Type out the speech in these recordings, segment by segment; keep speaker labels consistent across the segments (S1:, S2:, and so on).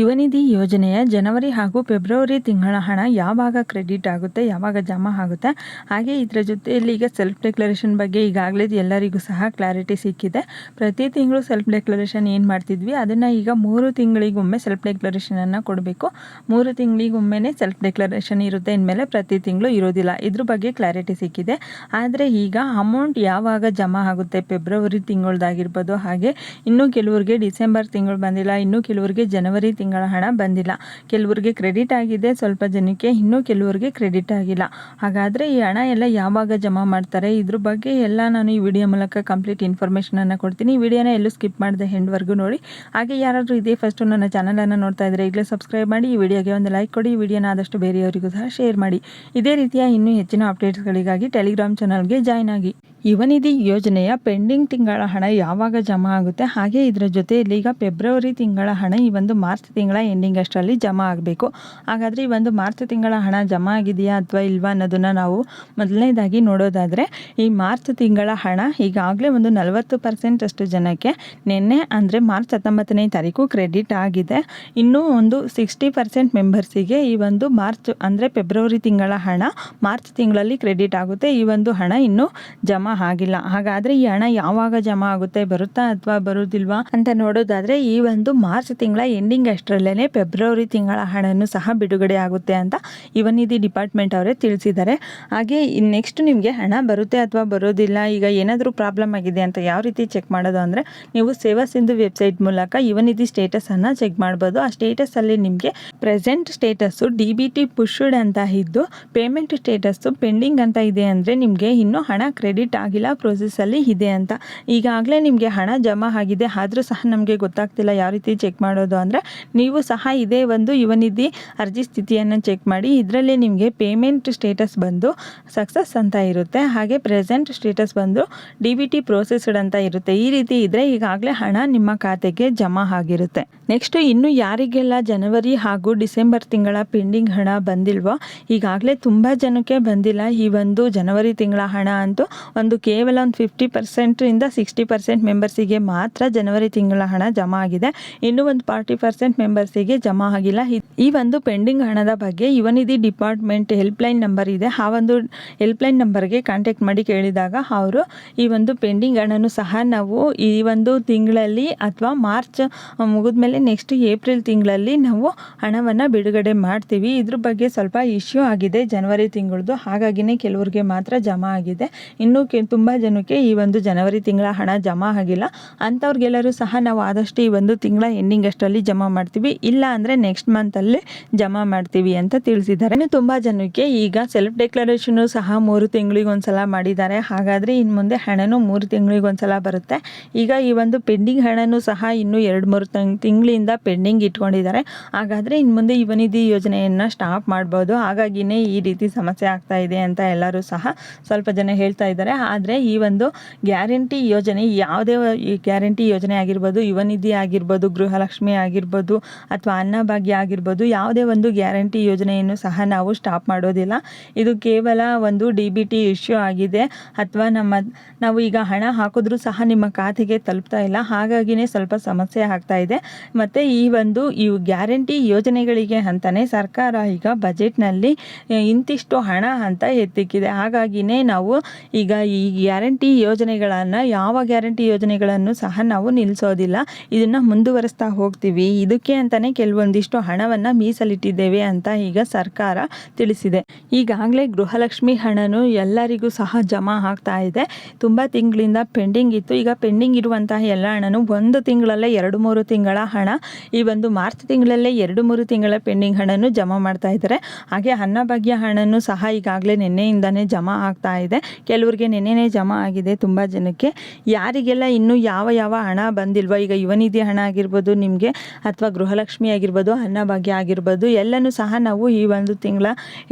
S1: ಯುವನಿಧಿ ಯೋಜನೆಯ ಜನವರಿ ಹಾಗೂ ಫೆಬ್ರವರಿ ತಿಂಗಳ ಹಣ ಯಾವಾಗ ಕ್ರೆಡಿಟ್ ಆಗುತ್ತೆ, ಯಾವಾಗ ಜಮಾ ಆಗುತ್ತೆ, ಹಾಗೆ ಇದರ ಜೊತೆಯಲ್ಲಿ ಈಗ ಸೆಲ್ಫ್ ಡೆಕ್ಲರೇಷನ್ ಬಗ್ಗೆ ಈಗಾಗಲೇ ಎಲ್ಲರಿಗೂ ಸಹ ಕ್ಲಾರಿಟಿ ಸಿಕ್ಕಿದೆ. ಪ್ರತಿ ತಿಂಗಳು ಸೆಲ್ಫ್ ಡೆಕ್ಲರೇಷನ್ ಏನು ಮಾಡ್ತಿದ್ವಿ, ಅದನ್ನು ಈಗ ಮೂರು ತಿಂಗಳಿಗೊಮ್ಮೆ ಸೆಲ್ಫ್ ಡೆಕ್ಲರೇಷನನ್ನು ಕೊಡಬೇಕು. ಮೂರು ತಿಂಗಳಿಗೊಮ್ಮೆನೇ ಸೆಲ್ಫ್ ಡೆಕ್ಲರೇಷನ್ ಇರುತ್ತೆ ಇನ್ಮೇಲೆ ಪ್ರತಿ ತಿಂಗಳು ಇರೋದಿಲ್ಲ. ಇದ್ರ ಬಗ್ಗೆ ಕ್ಲಾರಿಟಿ ಸಿಕ್ಕಿದೆ. ಆದರೆ ಈಗ ಅಮೌಂಟ್ ಯಾವಾಗ ಜಮಾ ಆಗುತ್ತೆ, ಫೆಬ್ರವರಿ ತಿಂಗಳದಾಗಿರ್ಬೋದು, ಹಾಗೆ ಇನ್ನೂ ಕೆಲವರಿಗೆ ಡಿಸೆಂಬರ್ ತಿಂಗಳು ಬಂದಿಲ್ಲ, ಇನ್ನೂ ಕೆಲವರಿಗೆ ಜನವರಿ ಹಣ ಬಂದಿಲ್ಲ. ಕೆಲವರಿಗೆ ಕ್ರೆಡಿಟ್ ಆಗಿದೆ, ಸ್ವಲ್ಪ ಜನಕ್ಕೆ ಇನ್ನೂ ಕೆಲವರಿಗೆ ಕ್ರೆಡಿಟ್ ಆಗಿಲ್ಲ. ಹಾಗಾದರೆ ಈ ಹಣ ಎಲ್ಲ ಯಾವಾಗ ಜಮಾ ಮಾಡ್ತಾರೆ? ಇದ್ರ ಬಗ್ಗೆ ಎಲ್ಲ ನಾನು ಈ ವಿಡಿಯೋ ಮೂಲಕ ಕಂಪ್ಲೀಟ್ ಇನ್ಫಾರ್ಮೇಷನನ್ನು ಕೊಡ್ತೀನಿ. ಈ ವಿಡಿಯೋನ ಎಲ್ಲೂ ಸ್ಕಿಪ್ ಮಾಡಿದೆ ಹೆಂಡ್ವರೆಗೂ ನೋಡಿ. ಹಾಗೆ ಯಾರಾದರೂ ಇದೇ ಫಸ್ಟು ನನ್ನ ಚಾನಲನ್ನು ನೋಡ್ತಾ ಇದ್ದರೆ ಈಗಲೇ ಸಬ್ಸ್ಕ್ರೈಬ್ ಮಾಡಿ, ಈ ವಿಡಿಯೋಗೆ ಒಂದು ಲೈಕ್ ಕೊಡಿ. ಈ ವಿಡಿಯೋನ ಆದಷ್ಟು ಬೇರೆಯವರಿಗೂ ಸಹ ಶೇರ್ ಮಾಡಿ. ಇದೇ ರೀತಿಯ ಇನ್ನೂ ಹೆಚ್ಚಿನ ಅಪ್ಡೇಟ್ಸ್ಗಳಿಗಾಗಿ ಟೆಲಿಗ್ರಾಮ್ ಚಾನಲ್ಗೆ ಜಾಯ್ನ್ ಆಗಿ. ಯುವನಿಧಿ ಯೋಜನೆಯ ಪೆಂಡಿಂಗ್ ತಿಂಗಳ ಹಣ ಯಾವಾಗ ಜಮಾ ಆಗುತ್ತೆ? ಹಾಗೆ ಇದರ ಜೊತೆಯಲ್ಲಿ ಈಗ ಫೆಬ್ರವರಿ ತಿಂಗಳ ಹಣ ಈ ಒಂದು ಮಾರ್ಚ್ ತಿಂಗಳ ಎಂಡಿಂಗ್ ಅಷ್ಟರಲ್ಲಿ ಜಮಾ ಆಗಬೇಕು. ಹಾಗಾದರೆ ಈ ಒಂದು ಮಾರ್ಚ್ ತಿಂಗಳ ಹಣ ಜಮಾ ಆಗಿದೆಯಾ ಅಥವಾ ಇಲ್ವಾ ಅನ್ನೋದನ್ನು ನಾವು ಮೊದಲನೇದಾಗಿ ನೋಡೋದಾದರೆ, ಈ ಮಾರ್ಚ್ ತಿಂಗಳ ಹಣ ಈಗಾಗಲೇ ಒಂದು ನಲವತ್ತು ಪರ್ಸೆಂಟ್ ಅಷ್ಟು ಜನಕ್ಕೆ ನಿನ್ನೆ ಅಂದರೆ ಮಾರ್ಚ್ ಹತ್ತೊಂಬತ್ತನೇ ತಾರೀಕು ಕ್ರೆಡಿಟ್ ಆಗಿದೆ. ಇನ್ನೂ ಒಂದು ಸಿಕ್ಸ್ಟಿ ಪರ್ಸೆಂಟ್ ಮೆಂಬರ್ಸಿಗೆ ಈ ಒಂದು ಮಾರ್ಚ್ ಅಂದರೆ ಫೆಬ್ರವರಿ ತಿಂಗಳ ಹಣ ಮಾರ್ಚ್ ತಿಂಗಳಲ್ಲಿ ಕ್ರೆಡಿಟ್ ಆಗುತ್ತೆ. ಈ ಒಂದು ಹಣ ಇನ್ನೂ ಜಮಾ ಆಗಿಲ್ಲ ಹಾಗಾದ್ರೆ ಈ ಹಣ ಯಾವಾಗ ಜಮಾ ಆಗುತ್ತೆ? ಬರುತ್ತಾ ಅಥವಾ ಬರುವುದಿಲ್ವಾ ಅಂತ ನೋಡೋದಾದ್ರೆ ಈ ಒಂದು ಮಾರ್ಚ್ ತಿಂಗಳ ಎಂಡಿಂಗ್ ಅಷ್ಟರಲ್ಲೇ ಫೆಬ್ರವರಿ ತಿಂಗಳ ಹಣನು ಸಹ ಬಿಡುಗಡೆ ಆಗುತ್ತೆ ಅಂತ ಯುವನಿಧಿ ಡಿಪಾರ್ಟ್ಮೆಂಟ್ ಅವರೇ ತಿಳಿಸಿದ್ದಾರೆ. ಹಾಗೆ ನೆಕ್ಸ್ಟ್ ನಿಮಗೆ ಹಣ ಬರುತ್ತೆ ಅಥವಾ ಬರೋದಿಲ್ಲ, ಈಗ ಏನಾದರೂ ಪ್ರಾಬ್ಲಮ್ ಆಗಿದೆ ಅಂತ ಯಾವ ರೀತಿ ಚೆಕ್ ಮಾಡೋದು ಅಂದರೆ ನೀವು ಸೇವಾ ಸಿಂಧು ವೆಬ್ಸೈಟ್ ಮೂಲಕ ಯುವನಿಧಿ ಸ್ಟೇಟಸನ್ನು ಚೆಕ್ ಮಾಡ್ಬೋದು. ಆ ಸ್ಟೇಟಸಲ್ಲಿ ನಿಮಗೆ present status D B T pushed ಅಂತ ಇದ್ದು ಪೇಮೆಂಟ್ ಸ್ಟೇಟಸ್ಸು ಪೆಂಡಿಂಗ್ ಅಂತ ಇದೆ ಅಂದರೆ ನಿಮಗೆ ಇನ್ನೂ ಹಣ ಕ್ರೆಡಿಟ್ ಆಗಿಲ್ಲ ಪ್ರೊಸೆಸ್ಸಲ್ಲಿ ಇದೆ ಅಂತ. ಈಗಾಗಲೇ ನಿಮಗೆ ಹಣ ಜಮಾ ಆಗಿದೆ, ಆದರೂ ಸಹ ನಮಗೆ ಗೊತ್ತಾಗ್ತಿಲ್ಲ ಯಾವ ರೀತಿ ಚೆಕ್ ಮಾಡೋದು ಅಂದರೆ, ನೀವು ಸಹ ಇದೇ ಒಂದು ಯುವನಿಧಿ ಅರ್ಜಿ ಸ್ಥಿತಿಯನ್ನು ಚೆಕ್ ಮಾಡಿ, ಇದರಲ್ಲಿ ನಿಮಗೆ ಪೇಮೆಂಟ್ ಸ್ಟೇಟಸ್ ಬಂದು ಸಕ್ಸಸ್ ಅಂತ ಇರುತ್ತೆ. ಹಾಗೆ ಪ್ರೆಸೆಂಟ್ ಸ್ಟೇಟಸ್ ಬಂದು ಡಿ ಬಿ ಟಿ ಪ್ರೋಸೆಸ್ಡ್ ಅಂತ ಇರುತ್ತೆ. ಈ ರೀತಿ ಇದ್ದರೆ ಈಗಾಗಲೇ ಹಣ ನಿಮ್ಮ ಖಾತೆಗೆ ಜಮಾ ಆಗಿರುತ್ತೆ. ನೆಕ್ಸ್ಟ್ ಇನ್ನು ಯಾರಿಗೆಲ್ಲ ಜನವರಿ ಹಾಗೂ ಡಿಸೆಂಬರ್ ತಿಂಗಳ ಪೆಂಡಿಂಗ್ ಹಣ ಬಂದಿಲ್ವೋ, ಈಗಾಗಲೇ ತುಂಬ ಜನಕ್ಕೆ ಬಂದಿಲ್ಲ. ಈ ಒಂದು ಜನವರಿ ತಿಂಗಳ ಹಣ ಅಂತೂ ಕೇವಲ ಒಂದು ಫಿಫ್ಟಿ ಪರ್ಸೆಂಟಿಂದ ಸಿಕ್ಸ್ಟಿ ಪರ್ಸೆಂಟ್ ಮೆಂಬರ್ಸಿಗೆ ಮಾತ್ರ ಜನವರಿ ತಿಂಗಳ ಹಣ ಜಮಾ ಆಗಿದೆ. ಇನ್ನು ಒಂದು ಫಾರ್ಟಿ ಪರ್ಸೆಂಟ್ ಮೆಂಬರ್ಸಿಗೆ ಜಮಾ ಆಗಿಲ್ಲ. ಈ ಒಂದು ಪೆಂಡಿಂಗ್ ಹಣದ ಬಗ್ಗೆ ಯುವನಿಧಿ ಡಿಪಾರ್ಟ್ಮೆಂಟ್ ಹೆಲ್ಪ್ಲೈನ್ ನಂಬರ್ ಇದೆ. ಆ ಒಂದು ಹೆಲ್ಪ್ಲೈನ್ ನಂಬರ್ಗೆ ಕಾಂಟ್ಯಾಕ್ಟ್ ಮಾಡಿ ಕೇಳಿದಾಗ ಅವರು ಈ ಒಂದು ಪೆಂಡಿಂಗ್ ಹಣನೂ ಸಹ ನಾವು ಈ ಒಂದು ತಿಂಗಳಲ್ಲಿ ಅಥವಾ ಮಾರ್ಚ್ ಮುಗಿದ್ಮೇಲೆ ನೆಕ್ಸ್ಟ್ ಏಪ್ರಿಲ್ ತಿಂಗಳಲ್ಲಿ ನಾವು ಹಣವನ್ನು ಬಿಡುಗಡೆ ಮಾಡ್ತೀವಿ. ಇದ್ರ ಬಗ್ಗೆ ಸ್ವಲ್ಪ ಇಶ್ಯೂ ಆಗಿದೆ. ಜನವರಿ ತಿಂಗಳದು. ಹಾಗಾಗಿನೇ ಕೆಲವ್ರಿಗೆ ಮಾತ್ರ ಜಮಾ ಆಗಿದೆ. ಇನ್ನೂ ಕೆ ತುಂಬ ಜನಕ್ಕೆ ಈ ಒಂದು ಜನವರಿ ತಿಂಗಳ ಹಣ ಜಮಾ ಆಗಿಲ್ಲ. ಅಂಥವ್ರಿಗೆಲ್ಲರೂ ಸಹ ನಾವು ಆದಷ್ಟು ಈ ಒಂದು ತಿಂಗಳ ಎಂಡಿಂಗ್ ಅಷ್ಟರಲ್ಲಿ ಜಮಾ ಮಾಡ್ತೀವಿ. ಇಲ್ಲ ಅಂದರೆ ನೆಕ್ಸ್ಟ್ ಮಂತಲ್ಲೇ ಜಮಾ ಮಾಡ್ತೀವಿ ಅಂತ ತಿಳಿಸಿದ್ದಾರೆ. ಇನ್ನು ತುಂಬ ಜನಕ್ಕೆ ಈಗ ಸೆಲ್ಫ್ ಡೆಕ್ಲರೇಷನು ಸಹ ಮೂರು ತಿಂಗಳಿಗೆ ಒಂದ್ಸಲ ಮಾಡಿದ್ದಾರೆ. ಹಾಗಾದರೆ ಇನ್ನು ಮುಂದೆ ಹಣನೂ ಮೂರು ತಿಂಗಳಿಗೆ ಒಂದ್ಸಲ ಬರುತ್ತೆ. ಈಗ ಈ ಒಂದು ಪೆಂಡಿಂಗ್ ಹಣನೂ ಸಹ ಇನ್ನೂ ಎರಡು, ಮೂರು ತಿಂಗಳಿಂದ ಪೆಂಡಿಂಗ್ ಇಟ್ಕೊಂಡಿದ್ದಾರೆ. ಹಾಗಾದರೆ ಇನ್ನು ಮುಂದೆ ಯುವನಿಧಿ ಯೋಜನೆಯನ್ನು ಸ್ಟಾಪ್ ಮಾಡ್ಬೋದು. ಹಾಗಾಗಿನೇ ಈ ರೀತಿ ಸಮಸ್ಯೆ ಆಗ್ತಾ ಇದೆ ಅಂತ ಎಲ್ಲರೂ ಸಹ ಸ್ವಲ್ಪ ಜನ ಹೇಳ್ತಾ ಇದ್ದಾರೆ. ಆದರೆ ಈ ಒಂದು ಗ್ಯಾರಂಟಿ ಯೋಜನೆ, ಯಾವುದೇ ಈ ಗ್ಯಾರಂಟಿ ಯೋಜನೆ ಆಗಿರ್ಬೋದು, ಯುವನಿಧಿ ಆಗಿರ್ಬೋದು, ಗೃಹಲಕ್ಷ್ಮಿ ಆಗಿರ್ಬೋದು ಅಥವಾ ಅನ್ನಭಾಗ್ಯ ಆಗಿರ್ಬೋದು, ಯಾವುದೇ ಒಂದು ಗ್ಯಾರಂಟಿ ಯೋಜನೆಯನ್ನು ಸಹ ನಾವು ಸ್ಟಾಪ್ ಮಾಡೋದಿಲ್ಲ. ಇದು ಕೇವಲ ಒಂದು ಡಿ ಬಿ ಟಿ ಇಶ್ಯೂ ಆಗಿದೆ. ಅಥವಾ ನಮ್ಮ, ನಾವು ಈಗ ಹಣ ಹಾಕಿದ್ರೂ ಸಹ ನಿಮ್ಮ ಖಾತೆಗೆ ತಲುಪ್ತಾ ಇಲ್ಲ. ಹಾಗಾಗಿನೇ ಸ್ವಲ್ಪ ಸಮಸ್ಯೆ ಆಗ್ತಾ ಇದೆ. ಮತ್ತು ಈ ಒಂದು, ಈ ಗ್ಯಾರಂಟಿ ಯೋಜನೆಗಳಿಗೆ ಅಂತಲೇ ಸರ್ಕಾರ ಈಗ ಬಜೆಟ್ನಲ್ಲಿ ಇಂತಿಷ್ಟು ಹಣ ಅಂತ ಎತ್ತಿಕ್ಕಿದೆ. ಹಾಗಾಗಿನೇ ನಾವು ಈಗ ಗ್ಯಾರಂಟಿ ಯೋಜನೆಗಳನ್ನು, ಯಾವ ಗ್ಯಾರಂಟಿ ಯೋಜನೆಗಳನ್ನು ಸಹ ನಾವು ನಿಲ್ಲಿಸೋದಿಲ್ಲ ಇದನ್ನು ಮುಂದುವರಿಸ್ತಾ ಹೋಗ್ತೀವಿ. ಇದಕ್ಕೆ ಅಂತಲೇ ಕೆಲವೊಂದಿಷ್ಟು ಹಣವನ್ನು ಮೀಸಲಿಟ್ಟಿದ್ದೇವೆ ಅಂತ ಈಗ ಸರ್ಕಾರ ತಿಳಿಸಿದೆ. ಈಗಾಗಲೇ ಗೃಹಲಕ್ಷ್ಮಿ ಹಣನು ಎಲ್ಲರಿಗೂ ಸಹ ಜಮಾ ಆಗ್ತಾ ಇದೆ. ತುಂಬ ತಿಂಗಳಿಂದ ಪೆಂಡಿಂಗ್ ಇತ್ತು. ಈಗ ಪೆಂಡಿಂಗ್ ಇರುವಂತಹ ಎಲ್ಲ ಹಣನು ಒಂದು ತಿಂಗಳಲ್ಲೇ ಎರಡು ಮೂರು ತಿಂಗಳ ಹಣ, ಈ ಒಂದು ಮಾರ್ಚ್ ತಿಂಗಳಲ್ಲೇ ಎರಡು ಮೂರು ತಿಂಗಳ ಪೆಂಡಿಂಗ್ ಹಣನು ಜಮಾ ಮಾಡ್ತಾ ಇದ್ದಾರೆ. ಹಾಗೆ ಅನ್ನಭಾಗ್ಯ ಹಣನು ಸಹ ಈಗಾಗಲೇ ನಿನ್ನೆಯಿಂದನೇ ಜಮಾ ಆಗ್ತಾ ಇದೆ. ಕೆಲವರಿಗೆ ನೆನ್ನೆನೇ ಜಮಾ ಆಗಿದೆ ತುಂಬ ಜನಕ್ಕೆ, ಯಾರಿಗೆಲ್ಲ ಇನ್ನೂ ಯಾವ ಯಾವ ಹಣ ಬಂದಿಲ್ವೋ, ಈಗ ಯುವನಿಧಿ ಹಣ ಆಗಿರ್ಬೋದು, ನಿಮಗೆ ಅಥವಾ ಗೃಹಲಕ್ಷ್ಮಿ ಆಗಿರ್ಬೋದು ಅನ್ನಭಾಗ್ಯ ಆಗಿರ್ಬೋದು, ಎಲ್ಲನೂ ಸಹ ನಾವು ಈ ಒಂದು ತಿಂಗಳ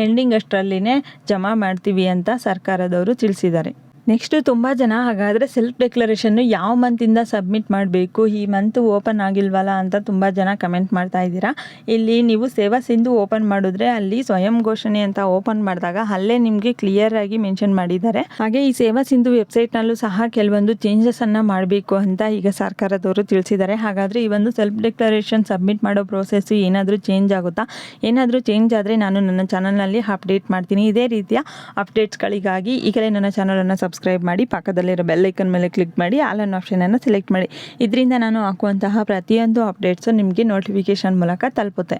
S1: ಎಂಡಿಂಗ್ ಅಷ್ಟರಲ್ಲಿನೇ ಜಮಾ ಮಾಡ್ತೀವಿ ಅಂತ ಸರ್ಕಾರದವರು ತಿಳಿಸಿದ್ದಾರೆ. ನೆಕ್ಸ್ಟು ತುಂಬ ಜನ ಹಾಗಾದರೆ ಸೆಲ್ಫ್ ಡೆಕ್ಲರೇಷನ್ನು ಯಾವ ಮಂತಿಂದ ಸಬ್ಮಿಟ್ ಮಾಡಬೇಕು, ಈ ಮಂತ್ ಓಪನ್ ಆಗಿಲ್ವಲ್ಲ ಅಂತ ತುಂಬ ಜನ ಕಮೆಂಟ್ ಮಾಡ್ತಾ ಇದ್ದೀರಾ. ಇಲ್ಲಿ ನೀವು ಸೇವಾ ಸಿಂಧು ಓಪನ್ ಮಾಡಿದ್ರೆ ಅಲ್ಲಿ ಸ್ವಯಂ ಘೋಷಣೆ ಅಂತ ಓಪನ್ ಮಾಡಿದಾಗ ಅಲ್ಲೇ ನಿಮಗೆ ಕ್ಲಿಯರ್ ಆಗಿ ಮೆನ್ಷನ್ ಮಾಡಿದ್ದಾರೆ. ಹಾಗೆ ಈ ಸೇವಾ ಸಿಂಧು ವೆಬ್ಸೈಟ್ನಲ್ಲೂ ಸಹ ಕೆಲವೊಂದು ಚೇಂಜಸನ್ನು ಮಾಡಬೇಕು ಅಂತ ಈಗ ಸರ್ಕಾರದವರು ತಿಳಿಸಿದ್ದಾರೆ. ಹಾಗಾದರೆ ಈ ಒಂದು ಸೆಲ್ಫ್ ಡೆಕ್ಲರೇಷನ್ ಸಬ್ಮಿಟ್ ಮಾಡೋ ಪ್ರೋಸೆಸ್ಸು ಏನಾದರೂ ಚೇಂಜ್ ಆಗುತ್ತಾ? ಏನಾದರೂ ಚೇಂಜ್ ಆದರೆ ನಾನು ನನ್ನ ಚಾನಲ್ನಲ್ಲಿ ಅಪ್ಡೇಟ್ ಮಾಡ್ತೀನಿ. ಇದೇ ರೀತಿಯ ಅಪ್ಡೇಟ್ಸ್ಗಳಿಗಾಗಿ ಈಗಲೇ ನನ್ನ ಚಾನಲನ್ನು ಸಬ್ಸ್ಕ್ರೈಬ್ ಮಾಡಿ, ಪಕ್ಕದಲ್ಲಿರೋ ಬೆಲ್ಲೈಕನ್ ಮೇಲೆ ಕ್ಲಿಕ್ ಮಾಡಿ ಆಲ್ ಅನ್ ಆಪ್ಷನನ್ನು ಸೆಲೆಕ್ಟ್ ಮಾಡಿ. ಇದರಿಂದ ನಾನು ಹಾಕುವಂತಹ ಪ್ರತಿಯೊಂದು ಅಪ್ಡೇಟ್ಸು ನಿಮಗೆ ನೋಟಿಫಿಕೇಷನ್ ಮೂಲಕ ತಲುಪುತ್ತೆ.